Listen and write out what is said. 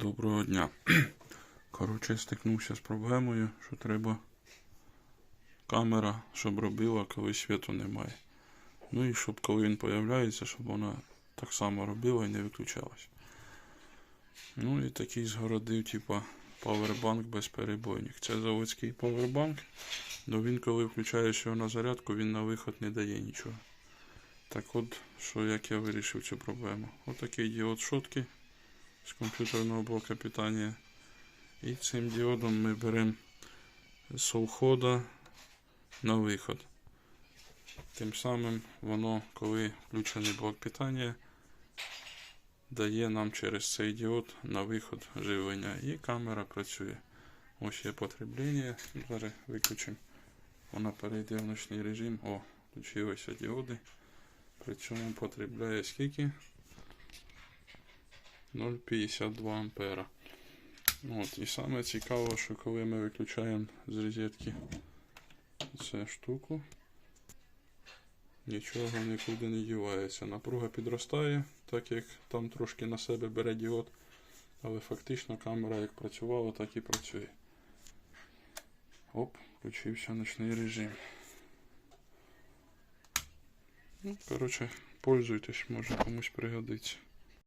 Доброго дня. Коротше, стикнувся з проблемою, що треба камера, щоб робила, коли світу немає. Ну і щоб коли він появляється, щоб вона так само робила і не виключалась. Ну і такий згородив, типа, павербанк безперебойник. Це заводський павербанк. Ну він коли включаєш його на зарядку, він на виход не дає нічого. Так от, що як я вирішив цю проблему. Отакий діод шотки з комп'ютерного блока питання. І цим діодом ми беремо з входа на виход. Тим самим воно, коли включений блок питання, дає нам через цей діод на виход живлення. І камера працює. Ось є потреблення. Зараз виключимо. Вона перейде в ночний режим. О, включилися діоди. При цьому потребляє скільки? 0,52 ампера. От, і саме цікаво, що коли ми виключаємо з розетки цю штуку, нічого нікуди не дівається. Напруга підростає, так як там трошки на себе бере діод, але фактично камера як працювала, так і працює. Оп, включився ночний режим. Ну, коротше, пользуйтесь, може комусь пригодиться.